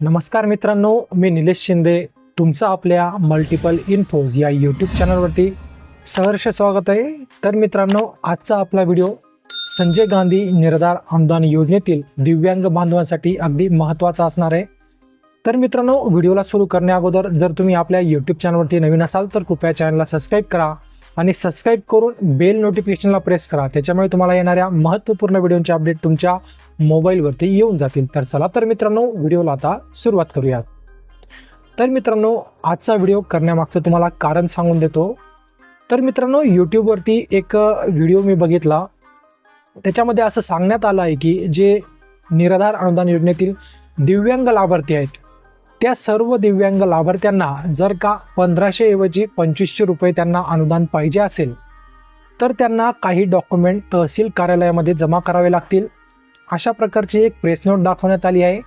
नमस्कार मित्रांनो मी निलेश शिंदे. तुमचं आपल्या मल्टिपल इन्फोज या यूट्यूब चॅनलवरती सहर्ष स्वागत आहे. तर मित्रांनो आजचा आपला व्हिडिओ संजय गांधी निराधार अनुदान योजनेतील दिव्यांग बांधवांसाठी अगदी महत्त्वाचा असणार आहे. तर मित्रांनो व्हिडिओला सुरू करण्या अगोदर जर तुम्ही आपल्या यूट्यूब चॅनलवरती नवीन असाल तर कृपया चॅनलला सबस्क्राईब करा. आणि सबस्क्राईब करून बेल नोटिफिकेशनला प्रेस करा. त्याच्यामुळे तुम्हाला येणाऱ्या महत्त्वपूर्ण व्हिडिओचे अपडेट तुमच्या मोबाईलवरती येऊन जातील. तर चला तर मित्रांनो व्हिडिओला आता सुरुवात करूयात. तर मित्रांनो आजचा व्हिडिओ करण्यामागचं तुम्हाला कारण सांगून देतो. तर मित्रांनो यूट्यूबवरती एक व्हिडिओ मी बघितला. त्याच्यामध्ये असं सांगण्यात आलं आहे की जे निराधार अनुदान योजनेतील दिव्यांग लाभार्थी आहेत त्या सर्व दिव्यांग लाभार्थ्यांना जर का पंधराशे ऐवजी पंचवीसशे रुपये त्यांना अनुदान पाहिजे असेल तर त्यांना काही डॉक्युमेंट तहसील कार्यालयामध्ये जमा करावे लागतील. अशा प्रकारची एक प्रेस नोट दाखवण्यात आली आहे.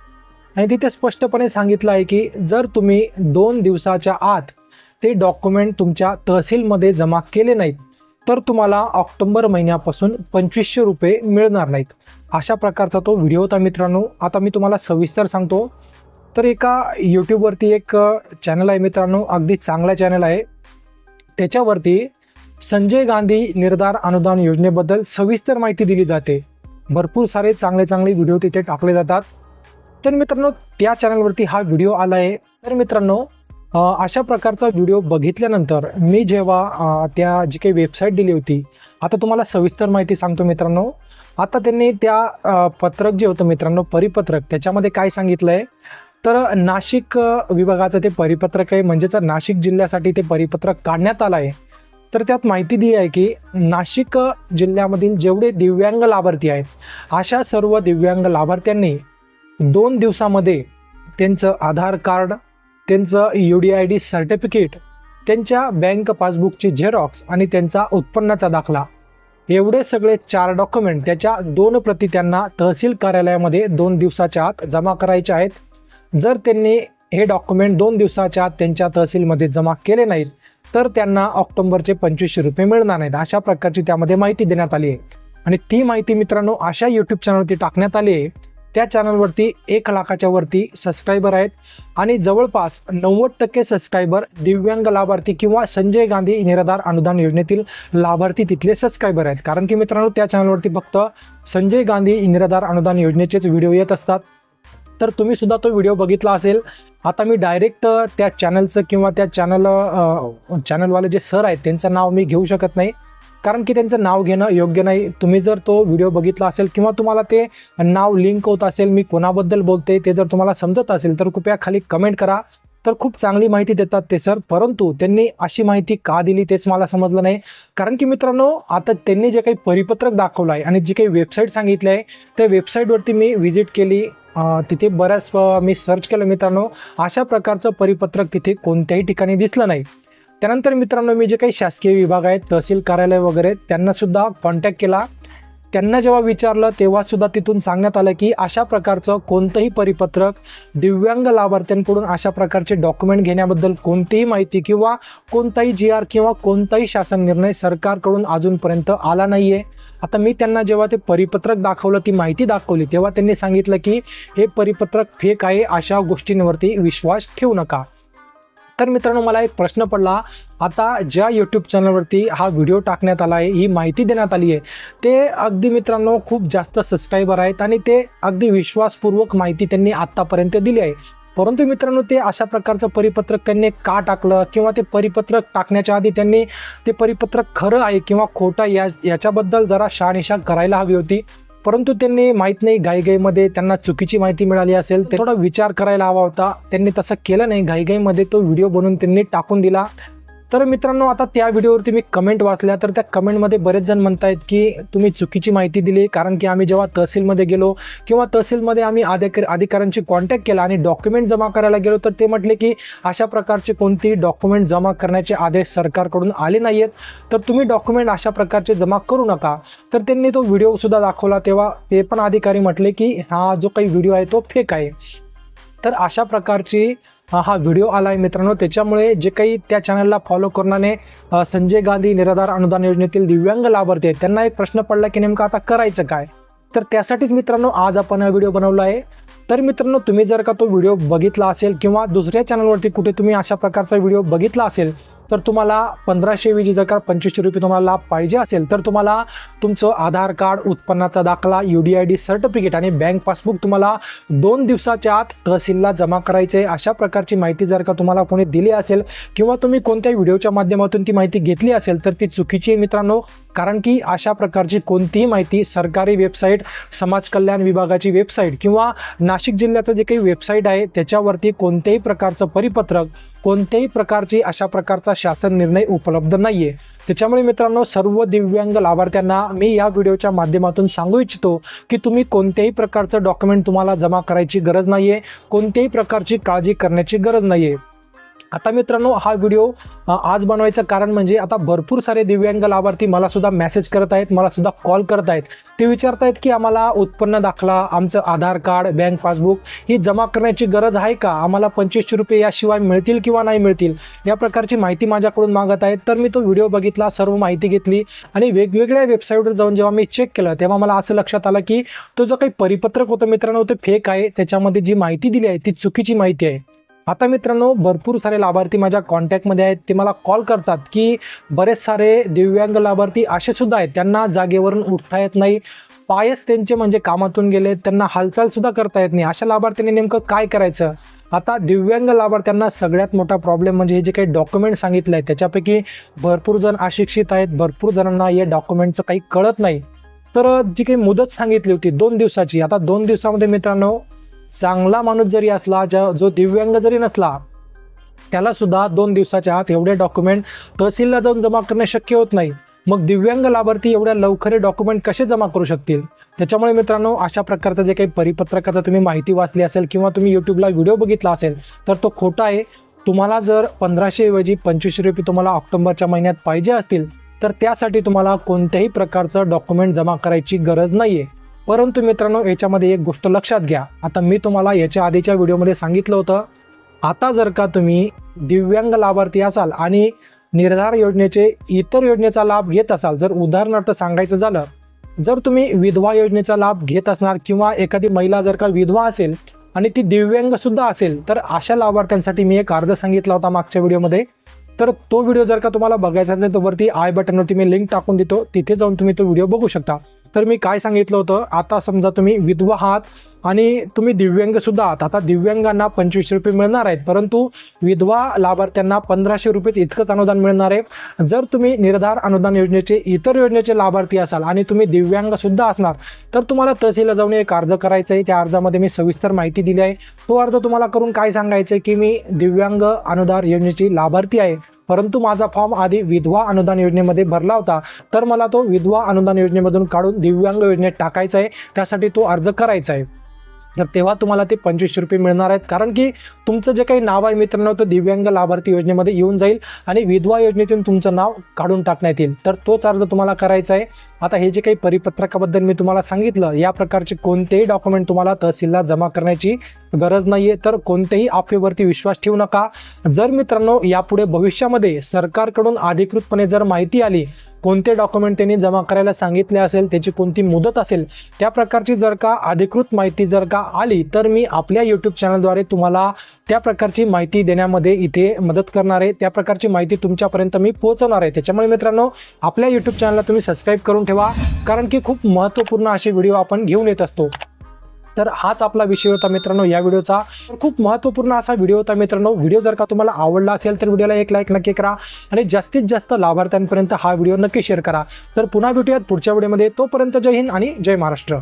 आणि तिथे स्पष्टपणे सांगितलं आहे की जर तुम्ही दोन दिवसाच्या आत ते डॉक्युमेंट तुमच्या तहसीलमध्ये जमा केले नाहीत तर तुम्हाला ऑक्टोबर महिन्यापासून पंचवीसशे रुपये मिळणार नाहीत. अशा प्रकारचा तो व्हिडिओ होता मित्रांनो. आता मी तुम्हाला सविस्तर सांगतो. तर एका यूट्यूबवरती एक चॅनल आहे मित्रांनो अगदी चांगला चॅनल आहे. त्याच्यावरती संजय गांधी निर्धार अनुदान योजनेबद्दल सविस्तर माहिती दिली जाते. भरपूर सारे चांगले चांगले व्हिडिओ तिथे टाकले जातात. तर मित्रांनो त्या चॅनलवरती हा व्हिडिओ आला आहे. तर मित्रांनो अशा प्रकारचा व्हिडिओ बघितल्यानंतर मी जेव्हा त्या जी काही वेबसाईट दिली होती आता तुम्हाला सविस्तर माहिती सांगतो मित्रांनो. आता त्यांनी त्या पत्रक जे होतं मित्रांनो परिपत्रक त्याच्यामध्ये काय सांगितलं आहे तर नाशिक विभागाचं ते परिपत्रक आहे. म्हणजेच नाशिक जिल्ह्यासाठी ते परिपत्रक काढण्यात आलं आहे. तर त्यात माहिती दिली आहे की नाशिक जिल्ह्यामधील जेवढे दिव्यांग लाभार्थी आहेत अशा सर्व दिव्यांग लाभार्थ्यांनी दोन दिवसामध्ये त्यांचं आधार कार्ड त्यांचं U D I D certificate त्यांच्या बँक पासबुकची झेरॉक्स आणि त्यांचा उत्पन्नाचा दाखला एवढे सगळे चार डॉक्युमेंट त्याच्या दोन प्रती त्यांना तहसील कार्यालयामध्ये दोन दिवसाच्या आत जमा करायचे आहेत. जर त्यांनी हे डॉक्युमेंट दोन दिवसाच्या आत त्यांच्या तहसीलमध्ये जमा केले नाहीत तर त्यांना ऑक्टोबरचे पंचवीसशे रुपये मिळणार नाहीत. अशा प्रकारची त्यामध्ये माहिती देण्यात आली आहे. आणि ती माहिती मित्रांनो अशा यूट्यूब चॅनलवरती टाकण्यात आली आहे. त्या चॅनलवरती एक लाखाच्या वरती सबस्क्रायबर आहेत. आणि जवळपास नव्वद टक्के सबस्क्रायबर दिव्यांग लाभार्थी किंवा संजय गांधी निराधार अनुदान योजनेतील लाभार्थी तिथले सबस्क्रायबर आहेत. कारण की मित्रांनो त्या चॅनलवरती फक्त संजय गांधी निराधार अनुदान योजनेचेच व्हिडिओ येत असतात. तर तुम्ही सुद्धा तो व्हिडिओ बघितला असेल. आता मी डायरेक्ट त्या चॅनलचं किंवा त्या चॅनल चॅनलवाले जे सर आहेत त्यांचं नाव मी घेऊ शकत नाही. कारण की त्यांचं नाव घेणं योग्य नाही. तुम्ही जर तो व्हिडिओ बघितला असेल किंवा तुम्हाला ते नाव लिंक होत असेल मी कोणाबद्दल बोलते ते जर तुम्हाला समजत असेल तर कृपया खाली कमेंट करा. तर खूप चांगली माहिती देतात ते सर. परंतु त्यांनी अशी माहिती का दिली तेच मला समजलं नाही. कारण की मित्रांनो आता त्यांनी जे काही परिपत्रक दाखवलं आहे आणि जी काही वेबसाईट सांगितली आहे त्या वेबसाईटवरती मी व्हिजिट केली. तिथे बऱ्याच मी सर्च केलं मित्रांनो. अशा प्रकारचं परिपत्रक तिथे कोणत्याही ठिकाणी दिसलं नाही. त्यानंतर मित्रांनो मी जे काही शासकीय विभाग आहेत तहसील कार्यालय वगैरे त्यांनासुद्धा कॉन्टॅक्ट केला. त्यांना जेव्हा विचारलं तेव्हा सुद्धा तिथून सांगण्यात आलं की अशा प्रकारचं कोणतंही परिपत्रक दिव्यांग लाभार्थ्यांकडून अशा प्रकारचे डॉक्युमेंट घेण्याबद्दल कोणतीही माहिती किंवा कोणताही जी आर किंवा कोणताही शासन निर्णय सरकारकडून अजूनपर्यंत आला नाही आहे आता मी त्यांना जेव्हा ते परिपत्रक दाखवलं ती माहिती दाखवली तेव्हा त्यांनी सांगितलं की हे परिपत्रक फेक आहे अशा गोष्टींवरती विश्वास ठेवू नका. तर मित्रांनो मला एक प्रश्न पडला. आता ज्या यूट्यूब चॅनलवरती हा व्हिडिओ टाकण्यात आला आहे ही माहिती देण्यात आली आहे ते अगदी मित्रांनो खूप जास्त सबस्क्रायबर आहेत आणि ते अगदी विश्वासपूर्वक माहिती त्यांनी आत्तापर्यंत दिली आहे. परंतु मित्रांनो ते अशा प्रकारचं परिपत्रक त्यांनी का टाकलं किंवा ते परिपत्रक टाकण्याच्या आधी त्यांनी ते परिपत्रक खरं आहे किंवा खोटं या याच्याबद्दल जरा शहानिशा करायला हवी होती. परंतु त्यांनी माहीत नाही घाईघाईमध्ये त्यांना चुकीची माहिती मिळाली असेल. ते थोडा विचार करायला हवा होता. त्यांनी तसं केलं नाही. घाईघाईमध्ये तो व्हिडिओ बनवून त्यांनी टाकून दिला. तर मित्रांनो आता त्या व्हिडिओवरती मी कमेंट वाचल्या तर त्या कमेंटमध्ये बरेच जण म्हणतायत की तुम्ही चुकीची माहिती दिली कारण की आम्ही जेव्हा तहसीलमध्ये गेलो किंवा तहसीलमध्ये आम्ही अधिकारी अधिकाऱ्यांशी कॉन्टॅक्ट केला आणि डॉक्युमेंट जमा करायला गेलो तर ते म्हटले की अशा प्रकारचे कोणतेही डॉक्युमेंट जमा करण्याचे आदेश सरकारकडून आले नाही आहेत तर तुम्ही डॉक्युमेंट अशा प्रकारचे जमा करू नका. तर त्यांनी तो व्हिडिओसुद्धा दाखवला तेव्हा ते पण अधिकारी म्हटले की हा जो काही व्हिडिओ आहे तो फेक आहे. तर अशा प्रकारची हा व्हिडिओ आला आहे मित्रांनो. त्याच्यामुळे जे काही त्या चॅनलला फॉलो करणारे संजय गांधी निराधार अनुदान योजनेतील दिव्यांग लाभार्थी आहेत त्यांना एक प्रश्न पडला की नेमकं आता करायचं काय? तर त्यासाठीच मित्रांनो आज आपण हा व्हिडिओ बनवला आहे. तर मित्रांनो तुम्ही जर का तो व्हिडिओ बघितला असेल किंवा दुसऱ्या चॅनलवरती कुठे तुम्ही अशा प्रकारचा व्हिडिओ बघितला असेल तर तुम्हाला पंधराशे ऐवजी जर का पंचवीसशे रुपये तुम्हाला लाभ पाहिजे असेल तर तुम्हाला तुमचं आधार कार्ड उत्पन्नाचा दाखला U D I D certificate आणि बँक पासबुक तुम्हाला दोन दिवसाच्या आत तहसीलला जमा करायचे आहे. अशा प्रकारची माहिती जर का तुम्हाला कोणी दिली असेल किंवा तुम्ही कोणत्या व्हिडिओच्या माध्यमातून ती माहिती घेतली असेल तर ती चुकीची आहे मित्रांनो. कारण की अशा प्रकारची कोणतीही माहिती सरकारी वेबसाईट समाज कल्याण विभागाची वेबसाईट किंवा नाशिक जिल्ह्याचं जे काही वेबसाईट आहे त्याच्यावरती कोणत्याही प्रकारचं परिपत्रक कोणत्याही प्रकारची अशा प्रकारचा शासन निर्णय उपलब्ध नाही आहे त्याच्यामुळे मित्रांनो सर्व दिव्यांग लाभार्थ्यांना मी या व्हिडिओच्या माध्यमातून सांगू इच्छितो की तुम्ही कोणत्याही प्रकारचं डॉक्युमेंट तुम्हाला जमा करायची गरज नाही आहे कोणत्याही प्रकारची काळजी करण्याची गरज नाही आहे आता मित्रांनो हा व्हिडिओ आज बनवायचं कारण म्हणजे आता भरपूर सारे दिव्यांग लाभार्थी मला सुद्धा मेसेज करत आहेत मला सुद्धा कॉल करत आहेत. ते विचारत आहेत की आम्हाला उत्पन्न दाखला आमचं आधार कार्ड बँक पासबुक ही जमा करण्याची गरज आहे का? आम्हाला पंचवीसशे रुपये याशिवाय मिळतील किंवा नाही मिळतील? या प्रकारची माहिती माझ्याकडून मागत आहेत. तर मी तो व्हिडिओ बघितला सर्व माहिती घेतली आणि वेगवेगळ्या वेबसाईटवर जाऊन जेव्हा मी चेक केलं तेव्हा मला असं लक्षात आलं की तो जो काही परिपत्रक होतं मित्रांनो ते फेक आहे. त्याच्यामध्ये जी माहिती दिली आहे ती चुकीची माहिती आहे. आता मित्रांनो भरपूर सारे लाभार्थी माझ्या कॉन्टॅक्टमध्ये आहेत. ते मला कॉल करतात की बरेच सारे दिव्यांग लाभार्थी असे सुद्धा आहेत. त्यांना जागेवरून उठता येत नाही. पायच त्यांचे म्हणजे कामातून गेले त्यांना हालचालसुद्धा करता येत नाही. अशा लाभार्थ्यांनी नेमकं काय करायचं? आता दिव्यांग लाभार्थ्यांना सगळ्यात मोठा प्रॉब्लेम म्हणजे हे जे काही डॉक्युमेंट सांगितलं आहे त्याच्यापैकी भरपूर जण अशिक्षित आहेत. भरपूर जणांना या डॉक्युमेंटचं काही कळत नाही. तर जी काही मुदत सांगितली होती दोन दिवसाची आता दोन दिवसामध्ये मित्रांनो चांगला माणूस जरी असला ज्या जो दिव्यांग जरी नसला त्याला सुद्धा दोन दिवसाच्या आत एवढे डॉक्युमेंट तहसीलला जाऊन जमा करणे शक्य होत नाही. मग दिव्यांग लाभार्थी एवढ्या लवकर डॉक्युमेंट कसे जमा करू शकतील? त्याच्यामुळे मित्रांनो अशा प्रकारचं जे काही परिपत्रकाचं तुम्ही माहिती वाचली असेल किंवा तुम्ही यूट्यूबला व्हिडिओ बघितला असेल तर तो खोटा आहे. तुम्हाला जर पंधराशे ऐवजी पंचवीसशे रुपये तुम्हाला ऑक्टोबरच्या महिन्यात पाहिजे असतील तर त्यासाठी तुम्हाला कोणत्याही प्रकारचं डॉक्युमेंट जमा करायची गरज नाही आहे परंतु मित्रांनो याच्यामध्ये एक गोष्ट लक्षात घ्या. आता मी तुम्हाला याच्या आधीच्या व्हिडिओमध्ये सांगितलं होतं आता जर का तुम्ही दिव्यांग लाभार्थी असाल आणि निर्धार योजनेचे इतर योजनेचा लाभ घेत असाल जर उदाहरणार्थ सांगायचं झालं जर तुम्ही विधवा योजनेचा लाभ घेत असणार किंवा एखादी महिला जर का विधवा असेल आणि ती दिव्यांगसुद्धा असेल तर अशा लाभार्थ्यांसाठी मी एक अर्ज सांगितला होता मागच्या व्हिडिओमध्ये. तर तो व्हिडिओ जर का तुम्हाला बघायचा असेल तर वरती आय बटनवरती मी लिंक टाकून देतो. तिथे जाऊन तुम्ही तो व्हिडिओ बघू शकता. तर मी काय सांगितलं होतं? आता समजा तुम्ही विधवा आहात आणि तुम्ही दिव्यांगसुद्धा आहात. आता दिव्यांगांना पंचवीसशे रुपये मिळणार आहेत परंतु विधवा लाभार्थ्यांना पंधराशे रुपयेच इतकंच अनुदान मिळणार आहे. जर तुम्ही निर्धार अनुदान योजनेचे इतर योजनेचे लाभार्थी असाल आणि तुम्ही दिव्यांगसुद्धा असणार तर तुम्हाला तहसीलला जाऊन एक अर्ज करायचा आहे. त्या अर्जामध्ये मी सविस्तर माहिती दिली आहे. तो अर्ज तुम्हाला करून काय सांगायचं आहे की मी दिव्यांग अनुदान योजनेची लाभार्थी आहे परंतु माझा फॉर्म आधी विधवा अनुदान योजनेमध्ये भरला होता तर मला तो विधवा अनुदान योजनेमधून काढून दिव्यांग योजनेत टाकायचा आहे. त्यासाठी तो अर्ज करायचा आहे. तर तेव्हा तुम्हाला ते पंचवीसशे रुपये मिळणार आहेत. कारण की तुमचं जे काही नाव आहे मित्रांनो तो दिव्यांग लाभार्थी योजनेमध्ये येऊन जाईल आणि विधवा योजनेतून तुमचं नाव काढून टाकण्यात येईल. तर तोच अर्ज तुम्हाला करायचा आहे. आता हे जे काही परिपत्रकाबद्दल मी तुम्हाला सांगितलं या प्रकारचे कोणतेही डॉक्युमेंट तुम्हाला तहसीलला जमा करण्याची गरज नाही आहे तर कोणत्याही अफवेवरती विश्वास ठेवू नका. जर मित्रांनो यापुढे भविष्यामध्ये सरकारकडून अधिकृतपणे जर माहिती आली कोणते डॉक्युमेंट त्यांनी जमा करायला सांगितले असेल त्याची कोणती मुदत असेल त्या प्रकारची जर का अधिकृत माहिती जर का आली तर मी आपल्या यूट्यूब चॅनलद्वारे तुम्हाला त्या प्रकारची माहिती देण्यामध्ये इथे मदत करणार आहे. त्या प्रकारची माहिती तुमच्यापर्यंत मी पोहोचवणार आहे. त्याच्यामुळे मित्रांनो आपल्या यूट्यूब चॅनलला तुम्ही सबस्क्राईब करून ठेवा कारण की खूप महत्त्वपूर्ण असे व्हिडिओ आपण घेऊन येत असतो. तर हाच आपला विषय होता मित्रांनो या व्हिडिओचा. खूप महत्त्वपूर्ण असा व्हिडिओ होता मित्रांनो. व्हिडिओ जर का तुम्हाला आवडला असेल तर व्हिडिओला एक लाईक नक्की करा आणि जास्तीत जास्त लाभार्थ्यांपर्यंत हा व्हिडिओ नक्की शेअर करा. तर पुन्हा भेटूयात पुढच्या व्हिडिओमध्ये. तोपर्यंत जय हिंद आणि जय महाराष्ट्र.